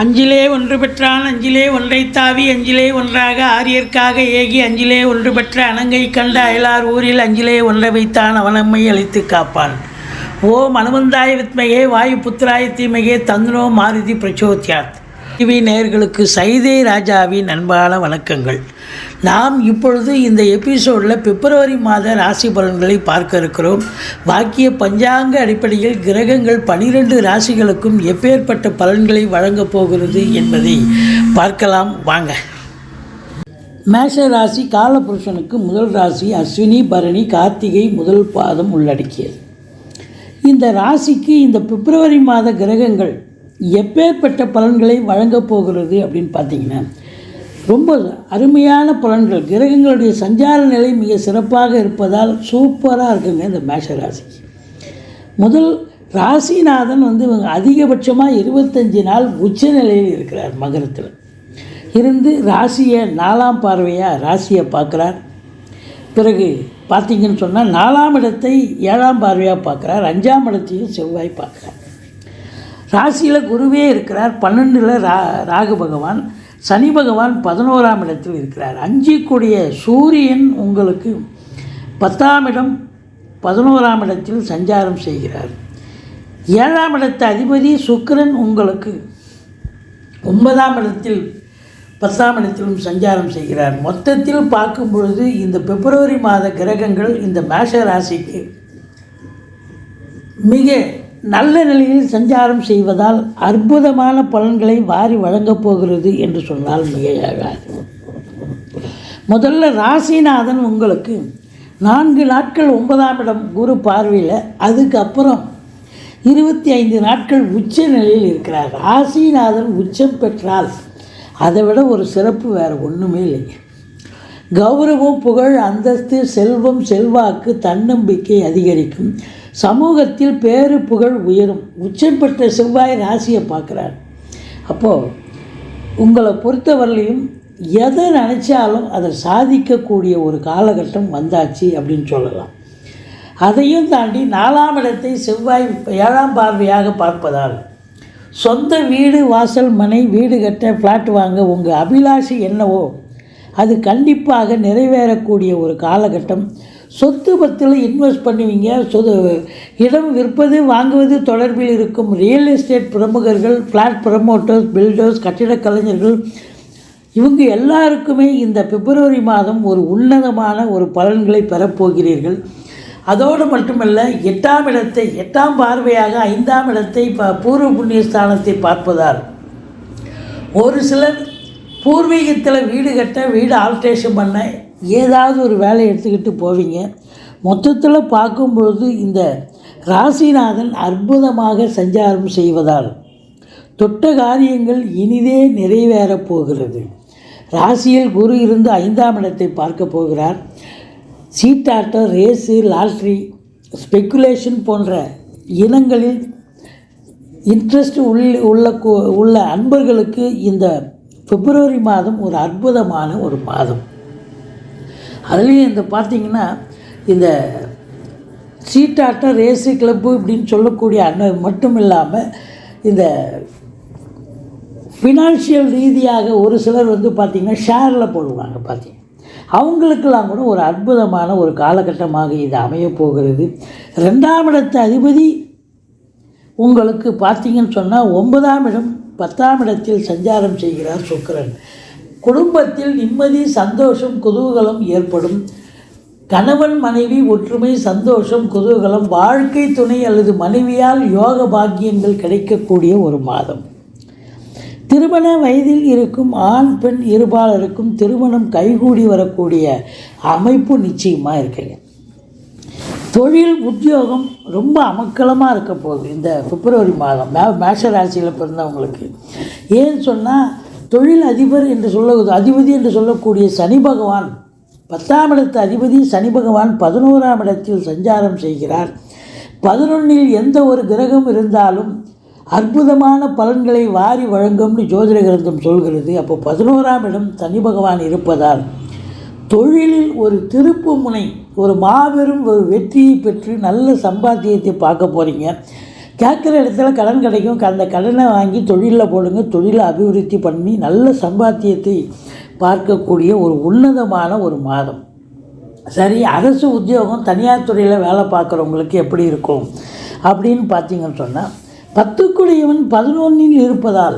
அஞ்சிலே ஒன்று பெற்றான் அஞ்சிலே ஒன்றை தாவி அஞ்சிலே ஒன்றாக ஆரியர்க்காக ஏகி அஞ்சிலே ஒன்று பெற்ற அணங்கை கண்ட அயலார் ஊரில் அஞ்சிலே ஒன்றை வைத்தான் அவனம்மை அழைத்து காப்பான். ஓம் அனுமந்தாய வித்மகே வாயு புத்திராய தீமகே தந்தனோ மாருதி பிரச்சோத்யாத். டிவி நேர்களுக்கு சைதே ராஜாவின் அன்பான வணக்கங்கள். நாம் இப்பொழுது இந்த எபிசோடில் பிப்ரவரி மாத ராசி பலன்களை பார்க்க இருக்கிறோம். வாக்கிய பஞ்சாங்க அடிப்படையில் கிரகங்கள் பனிரெண்டு ராசிகளுக்கும் எப்பேற்பட்ட பலன்களை வழங்கப் போகிறது என்பதை பார்க்கலாம். வாங்க. மேஷ ராசி காலபுருஷனுக்கு முதல் ராசி அஸ்வினி பரணி கார்த்திகை முதல் பாதம் உள்ளடக்கியது. இந்த ராசிக்கு இந்த பிப்ரவரி மாத கிரகங்கள் எப்பேற்பட்ட பலன்களை வழங்கப் போகிறது அப்படின்னு பார்த்தீங்கன்னா ரொம்ப அருமையான பலன்கள். கிரகங்களுடைய சஞ்சார நிலை மிக சிறப்பாக இருப்பதால் சூப்பராக இருக்குங்க இந்த மேஷ ராசிக்கு முதல் ராசிநாதன் வந்து இவங்க அதிகபட்சமாக இருபத்தஞ்சி நாள் உச்ச நிலையில் இருக்கிறார் மகரத்தில். இருந்து ராசியை நாலாம் பார்வையாக ராசியை பார்க்குறார். பிறகு பார்த்தீங்கன்னு சொன்னால் நாலாம் இடத்தை ஏழாம் பார்வையாக பார்க்குறார். அஞ்சாம் இடத்தையும் செவ்வாய் பார்க்குறார். ராசியில் குருவே இருக்கிறார். பன்னெண்டில் ரா ராகு பகவான். சனி பகவான் பதினோராம் இடத்தில் இருக்கிறார். அஞ்சு கூடிய சூரியன் உங்களுக்கு பத்தாம் இடம் பதினோராம் இடத்தில் சஞ்சாரம் செய்கிறார். ஏழாம் இடத்து அதிபதி சுக்கிரன் உங்களுக்கு ஒன்பதாம் இடத்தில் பத்தாம் இடத்திலும் சஞ்சாரம் செய்கிறார். மொத்தத்தில் பார்க்கும் பொழுது இந்த பிப்ரவரி மாத கிரகங்கள் இந்த மேஷ ராசிக்கு மிக நல்ல நிலையில் சஞ்சாரம் செய்வதால் அற்புதமான பலன்களை வாரி வழங்கப் போகிறது என்று சொன்னால் மிகையாகாது முதல்ல ராசிநாதன் உங்களுக்கு நான்கு நாட்கள் ஒன்பதாம் இடம் குரு பார்வையில் அதுக்கப்புறம் இருபத்தி ஐந்து நாட்கள் உச்ச நிலையில் இருக்கிறார். ராசிநாதன் உச்சம் பெற்றால் அதை விட ஒரு சிறப்பு வேறு ஒன்றுமே இல்லைங்க. கௌரவம் புகழ் அந்தஸ்து செல்வம் செல்வாக்கு தன்னம்பிக்கை அதிகரிக்கும். சமூகத்தில் பேரு புகழ் உயரும். உச்சம் பெற்ற செவ்வாய் ராசியை பார்க்குறார். அப்போது உங்களை பொறுத்தவரையிலையும் எதை நினச்சாலும் அதை சாதிக்கக்கூடிய ஒரு காலகட்டம் வந்தாச்சு அப்படின்னு சொல்லலாம். அதையும் தாண்டி நாலாம் இடத்தை செவ்வாய் ஏழாம் பார்வையாக பார்ப்பதால் சொந்த வீடு வாசல் மனை வீடு கட்ட ஃப்ளாட் வாங்க உங்கள் அபிலாஷை என்னவோ அது கண்டிப்பாக நிறைவேறக்கூடிய ஒரு காலகட்டம். சொத்து பத்தில் இன்வெஸ்ட் பண்ணுவீங்க. சொது இடம் விற்பது வாங்குவது தொடர்பில் இருக்கும் ரியல் எஸ்டேட் பிரமுகர்கள் ஃப்ளாட் ப்ரமோட்டர்ஸ் பில்டர்ஸ் கட்டிடக் கலைஞர்கள் இவங்க எல்லாருக்குமே இந்த பிப்ரவரி மாதம் ஒரு உன்னதமான ஒரு பலன்களை பெறப்போகிறீர்கள் அதோடு மட்டுமல்ல எட்டாம் இடத்தை எட்டாம் பார்வையாக ஐந்தாம் இடத்தை ப பூர்வ புண்ணிய ஸ்தானத்தை பார்ப்பதால் ஒரு சிலர் பூர்வீகத்தில் வீடு கட்ட வீடு ஆல்ட்ரேஷன் பண்ண ஏதாவது ஒரு வேலையை எடுத்துக்கிட்டு போவீங்க. மொத்தத்தில் பார்க்கும்பொழுது இந்த ராசிநாதன் அற்புதமாக சஞ்சாரம் செய்வதால் தொட்ட காரியங்கள் இனிதே நிறைவேறப் போகிறது. ராசியில் குரு இருந்து ஐந்தாம் இடத்தை பார்க்க போகிறார். சீட்டாட்டம் ரேஸு லாட்ரி ஸ்பெக்குலேஷன் போன்ற இனங்களில் இன்ட்ரெஸ்ட் உள்ள உள்ள உள்ள அன்பர்களுக்கு இந்த பிப்ரவரி மாதம் ஒரு அற்புதமான ஒரு மாதம். அதுலேயும் இந்த பார்த்திங்கன்னா இந்த சீட்டாட்டம் ரேஸு கிளப்பு இப்படின்னு சொல்லக்கூடிய அண்ணன் மட்டும் இல்லாமல் இந்த ஃபினான்ஷியல் ரீதியாக ஒரு சிலர் வந்து பார்த்திங்கன்னா ஷேரில் போடுவாங்க பார்த்திங்க அவங்களுக்கெல்லாம் கூட ஒரு அற்புதமான ஒரு காலகட்டமாக இது அமையப் போகிறது. ரெண்டாம் இடத்து அதிபதி உங்களுக்கு பார்த்தீங்கன்னு சொன்னால் ஒன்பதாம் இடம் பத்தாம் இடத்தில் சஞ்சாரம் செய்கிறார் சுக்கிரன். குடும்பத்தில் நிம்மதி சந்தோஷம் குதூகலம் ஏற்படும். கணவன் மனைவி ஒற்றுமை சந்தோஷம் குதூகலம் வாழ்க்கை துணை அல்லது மனைவியால் யோக பாக்கியங்கள் கிடைக்கக்கூடிய ஒரு மாதம். திருமண வயதில் இருக்கும் ஆண் பெண் இருபாலருக்கும் திருமணம் கைகூடி வரக்கூடிய அமைப்பு நிச்சயமாக இருக்குங்க தொழில் உத்தியோகம் ரொம்ப அமக்கலமாக இருக்க போகுது. இந்த பிப்ரவரி மாதம். மே மேஷ ராசியில் பிறந்தவங்களுக்கு. ஏன்னு சொன்னால் தொழில் அதிபர் என்று சொல்ல அதிபதி என்று சொல்லக்கூடிய சனி பகவான் பத்தாம் இடத்து அதிபதி சனி பகவான் பதினோராம் இடத்தில் சஞ்சாரம் செய்கிறார். பதினொன்றில் எந்த ஒரு கிரகம் இருந்தாலும் அற்புதமான பலன்களை வாரி வழங்கும்னு ஜோதிட கிரந்தம் சொல்கிறது. அப்போ பதினோராம் இடம் சனி பகவான் இருப்பதால் தொழிலில் ஒரு திருப்பு முனை ஒரு மாபெரும் ஒரு வெற்றியை பெற்று நல்ல சம்பாத்தியத்தை பார்க்க போகிறீங்க கேட்குற இடத்துல கடன் கிடைக்கும். அந்த கடனை வாங்கி தொழிலில் போடுங்க. தொழிலை அபிவிருத்தி பண்ணி நல்ல சம்பாத்தியத்தை பார்க்கக்கூடிய ஒரு உன்னதமான ஒரு மாதம். சரி அரசு உத்தியோகம் தனியார் துறையில் வேலை பார்க்குறவங்களுக்கு எப்படி இருக்கும்? அப்படின்னு பார்த்தீங்கன்னு சொன்னால் பத்துக்குடையவன் பதினொன்றில் இருப்பதால்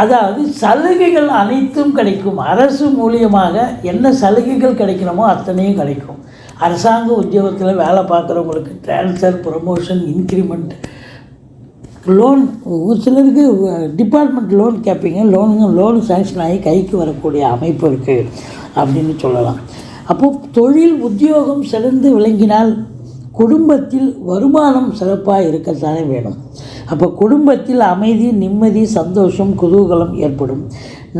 அதாவது சலுகைகள் அனைத்தும் கிடைக்கும். அரசு மூலியமாக என்ன சலுகைகள் கிடைக்கணுமோ அத்தனையும் கிடைக்கும். அரசாங்க உத்தியோகத்தில் வேலை பார்க்குறவங்களுக்கு ட்ரான்ஸ்ஃபர் ப்ரொமோஷன் இன்க்ரிமெண்ட் லோன் ஒரு சிலருக்கு டிபார்ட்மெண்ட் லோன் கேட்பீங்க லோனுங்க லோன் சேங்ஷன் ஆகி கைக்கு வரக்கூடிய அமைப்பு இருக்குது அப்படின்னு சொல்லலாம். அப்போது தொழில் உத்தியோகம் சிறந்து விளங்கினால் குடும்பத்தில் வருமானம் சிறப்பாக இருக்கத்தானே வேணும். அப்போ குடும்பத்தில் அமைதி நிம்மதி சந்தோஷம் குதூகலம் ஏற்படும்.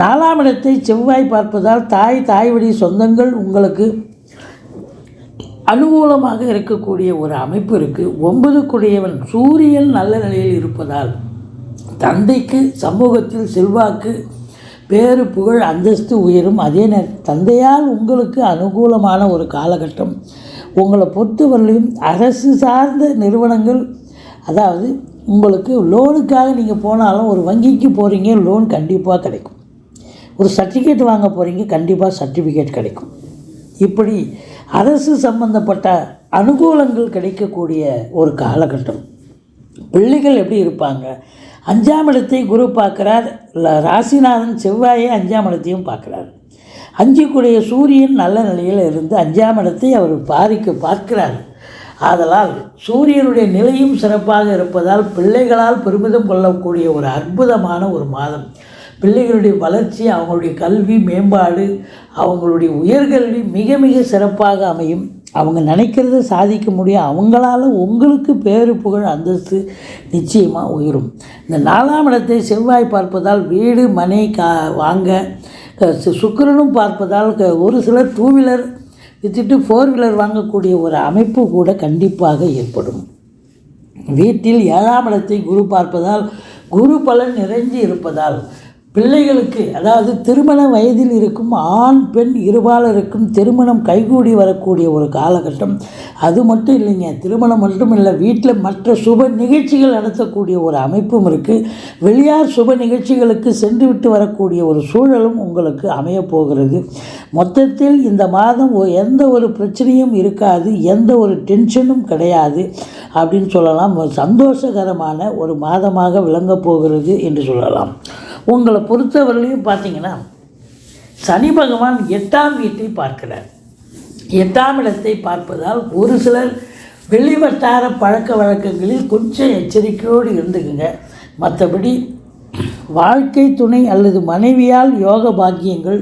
நாலாம் இடத்தை செவ்வாய் பார்ப்பதால் தாய் தாய் வழி சொந்தங்கள் உங்களுக்கு அனுகூலமாக இருக்கக்கூடிய ஒரு அமைப்பு இருக்குது ஒன்பதுக்குடையவன் சூரியன் நல்ல நிலையில் இருப்பதால் தந்தைக்கு சமூகத்தில் செல்வாக்கு பேரு புகழ் அந்தஸ்து உயரும். அதே நேரம் தந்தையால் உங்களுக்கு அனுகூலமான ஒரு காலகட்டம். உங்களை பொறுத்தவரையிலும் அரசு சார்ந்த நிறுவனங்கள் அதாவது உங்களுக்கு லோனுக்காக நீங்கள் போனாலும் ஒரு வங்கிக்கு போகிறீங்க லோன் கண்டிப்பாக கிடைக்கும். ஒரு சர்டிஃபிகேட் வாங்க போகிறீங்க கண்டிப்பாக சர்டிஃபிகேட் கிடைக்கும். இப்படி அரசு சம்பந்தப்பட்ட அனுகூலங்கள் கிடைக்கக்கூடிய ஒரு காலகட்டம். பிள்ளைகள் எப்படி இருப்பாங்க? அஞ்சாம் இடத்தை குரு பார்க்குறார். இல்லை ராசிநாதன் செவ்வாயை அஞ்சாம் இடத்தையும் பார்க்குறார். அஞ்சுக்குடைய சூரியன் நல்ல நிலையில் இருந்து அஞ்சாம் இடத்தை அவர் பாரிக்க பார்க்கிறார். ஆதலால் சூரியனுடைய நிலையும் சிறப்பாக இருப்பதால் பிள்ளைகளால் பெருமிதம் கொள்ளக்கூடிய ஒரு அற்புதமான ஒரு மாதம். பிள்ளைகளுடைய வளர்ச்சி அவங்களுடைய கல்வி மேம்பாடு அவங்களுடைய உயர்கல்வி மிக மிக சிறப்பாக அமையும். அவங்க நினைக்கிறத சாதிக்க முடியும். அவங்களால உங்களுக்கு பேரு புகழ் அந்தஸ்து நிச்சயமாக உயரும். இந்த நாலாம் இடத்தை செவ்வாய் பார்ப்பதால் வீடு மனை கா வாங்க சுக்கரனும் சு- சுக்கிரனும் பார்ப்பதால் க- ஒரு சிலர் டூ வீலர் வித்துட்டு ஃபோர் வீலர் வாங்கக்கூடிய ஒரு அமைப்பு கூட கண்டிப்பாக ஏற்படும். வீட்டில் ஏழாம் இடத்தை குரு பார்ப்பதால் குரு பலன் நிறைஞ்சு இருப்பதால் பிள்ளைகளுக்கு அதாவது திருமண வயதில் இருக்கும் ஆண் பெண் இருபாலருக்கும் திருமணம் கைகூடி வரக்கூடிய ஒரு காலகட்டம். அது மட்டும் இல்லைங்க திருமணம் மட்டும் இல்லை வீட்டில் மற்ற சுப நிகழ்ச்சிகள் நடத்தக்கூடிய ஒரு அமைப்பும் இருக்குது வெளியார் சுப நிகழ்ச்சிகளுக்கு சென்று விட்டு வரக்கூடிய ஒரு சூழலும் உங்களுக்கு அமையப்போகிறது மொத்தத்தில் இந்த மாதம் எந்த ஒரு பிரச்சனையும் இருக்காது எந்த ஒரு டென்ஷனும் கிடையாது அப்படின்னு சொல்லலாம். சந்தோஷகரமான ஒரு மாதமாக விளங்கப் போகிறது என்று சொல்லலாம். உங்களை பொறுத்தவரையிலையும் பார்த்தீங்கன்னா சனி பகவான் எட்டாம் வீட்டை பார்க்கிறார். எட்டாம் இடத்தை பார்ப்பதால் ஒரு சிலர் வெளிவட்டார பழக்க வழக்கங்களில் கொஞ்சம் எச்சரிக்கையோடு இருந்துக்குங்க. மற்றபடி வாழ்க்கை துணை அல்லது மனைவியால் யோக பாக்கியங்கள்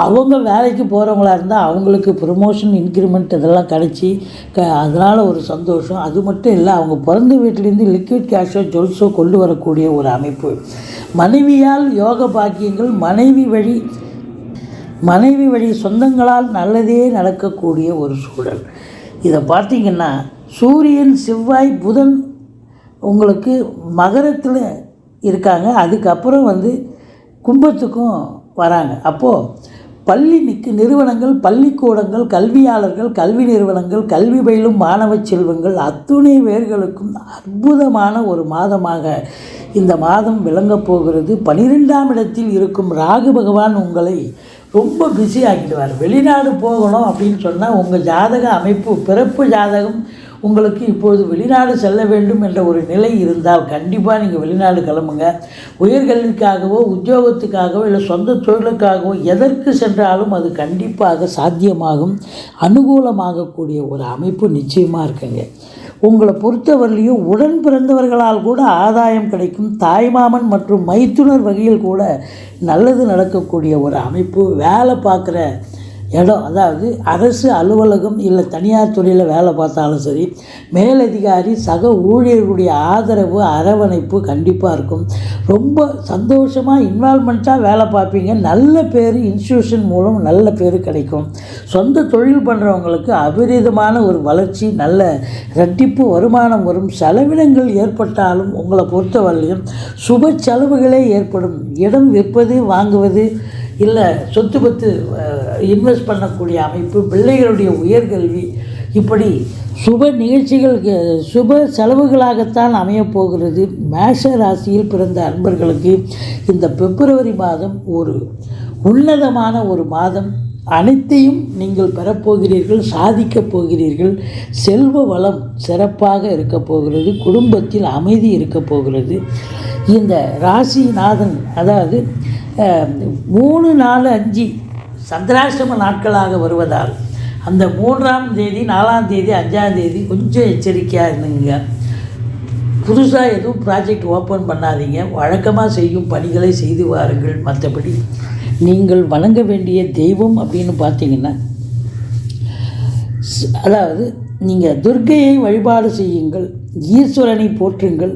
அவங்க வேலைக்கு போகிறவங்களா இருந்தால் அவங்களுக்கு ப்ரொமோஷன் இன்க்ரிமெண்ட் இதெல்லாம் கிடச்சி க அதனால் ஒரு சந்தோஷம். அது மட்டும் இல்லை அவங்க பிறந்த வீட்டிலேருந்து லிக்விட் கேஷோ ஜொல்ஸோ கொண்டு வரக்கூடிய ஒரு அமைப்பு. மனைவியால் யோக பாக்கியங்கள் மனைவி வழி மனைவி வழி சொந்தங்களால் நல்லதே நடக்கக்கூடிய ஒரு சூழல். இதை பார்த்தீங்கன்னா சூரியன் செவ்வாய் புதன் உங்களுக்கு மகரத்தில் இருக்காங்க. அதுக்கப்புறம் வந்து கும்பத்துக்கும் வராங்க. அப்போது பள்ளி நிற்கு நிறுவனங்கள் பள்ளிக்கூடங்கள் கல்வியாளர்கள் கல்வி நிறுவனங்கள் கல்வி பயிலும் மாணவ செல்வங்கள் அத்துணை பேர்களுக்கும் அற்புதமான ஒரு மாதமாக இந்த மாதம் விளங்கப் போகிறது. பனிரெண்டாம் இடத்தில் இருக்கும் ராகு பகவான் உங்களை ரொம்ப பிஸி ஆக்கிடுவார். வெளிநாடு போகணும் அப்படின்னு சொன்னால் உங்கள் ஜாதக அமைப்பு பிறப்பு ஜாதகம் உங்களுக்கு இப்போது வெளிநாடு செல்ல வேண்டும் என்ற ஒரு நிலை இருந்தால் கண்டிப்பாக நீங்கள் வெளிநாடு கிளம்புங்க. உயர்கல்விக்காகவோ உத்தியோகத்துக்காகவோ இல்லை சொந்த தொழிலுக்காகவோ எதற்கு சென்றாலும் அது கண்டிப்பாக சாத்தியமாகும். அனுகூலமாகக்கூடிய ஒரு அமைப்பு நிச்சயமாக இருக்குங்க. உங்களை பொறுத்தவரையிலையும் உடன் பிறந்தவர்களால் கூட ஆதாயம் கிடைக்கும். தாய்மாமன் மற்றும் மைத்துனர் வகையில் கூட நல்லது நடக்கக்கூடிய ஒரு அமைப்பு. வேலை பார்க்குற இடம். அதாவது அரசு அலுவலகம் இல்லை தனியார் துறையில் வேலை பார்த்தாலும் சரி மேலதிகாரி சக ஊழியர்களுடைய ஆதரவு அரவணைப்பு கண்டிப்பாக இருக்கும். ரொம்ப சந்தோஷமாக இன்வால்மெண்ட்டாக வேலை பார்ப்பீங்க. நல்ல பேர் இன்ஸ்டியூஷன் மூலம் நல்ல பேர் கிடைக்கும். சொந்த தொழில் பண்ணுறவங்களுக்கு அபரிதமான ஒரு வளர்ச்சி நல்ல ரெட்டிப்பு வருமானம் வரும். செலவினங்கள் ஏற்பட்டாலும் உங்களை பொறுத்தவரையிலும் சுப செலவுகளே ஏற்படும். இடம் விற்பது வாங்குவது இல்லை சொத்து பத்து இன்வெஸ்ட் பண்ணக்கூடிய அமைப்பு பிள்ளைகளுடைய உயர்கல்வி இப்படி சுப நிகழ்ச்சிகள் சுப செலவுகளாகத்தான் அமையப் போகிறது. மேஷ ராசியில் பிறந்த அன்பர்களுக்கு இந்த பிப்ரவரி மாதம் ஒரு உன்னதமான ஒரு மாதம். அனைத்தையும் நீங்கள் பெறப்போகிறீர்கள் சாதிக்கப் போகிறீர்கள். செல்வ வளம் சிறப்பாக இருக்கப் போகிறது. குடும்பத்தில் அமைதி இருக்கப் போகிறது. இந்த ராசிநாதன் அதாவது மூணு நாலு அஞ்சு சந்திராஷ்டம நாட்களாக வருவதால் அந்த மூன்றாம் தேதி நாலாம் தேதி அஞ்சாம் தேதி கொஞ்சம் எச்சரிக்கையாக இருந்துங்க. புதுசாக எதுவும் ப்ராஜெக்ட் ஓப்பன் பண்ணாதீங்க. வழக்கமாக செய்யும் பணிகளை செய்து வாருங்கள். மற்றபடி நீங்கள் வணங்க வேண்டிய தெய்வம் அப்படின்னு பார்த்தீங்கன்னா அதாவது நீங்கள் துர்க்கையை வழிபாடு செய்யுங்கள். ஈஸ்வரனை போற்றுங்கள்.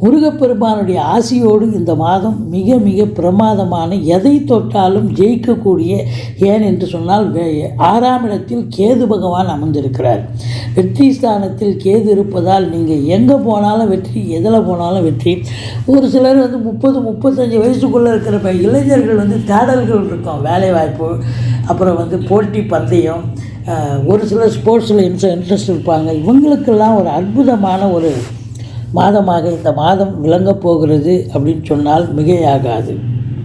முருகப்பெருமானுடைய ஆசியோடு இந்த மாதம் மிக மிக பிரமாதமான எதை தொட்டாலும் ஜெயிக்கக்கூடிய ஏன் என்று சொன்னால் வே- ஆறாம் இடத்தில் கேது பகவான் அமர்ந்திருக்கிறார். வெற்றி ஸ்தானத்தில் கேது இருப்பதால் நீங்கள் எங்கே போனாலும் வெற்றி எதில் போனாலும் வெற்றி. ஒரு சிலர் வந்து முப்பது முப்பத்தஞ்சு வயசுக்குள்ளே இருக்கிற இளைஞர்கள் வந்து தேடல்கள் இருக்கும் வேலைவாய்ப்பு அப்புறம் வந்து போட்டி பந்தயம் ஒரு சிலர் ஸ்போர்ட்ஸில் இன்ட்ரெஸ்ட் இருப்பாங்க. இவங்களுக்கெல்லாம் ஒரு அற்புதமான ஒரு மாதமாக இந்த மாதம் விளங்கப் போகிறது அப்படின்னு சொன்னால் மிகையாகாது.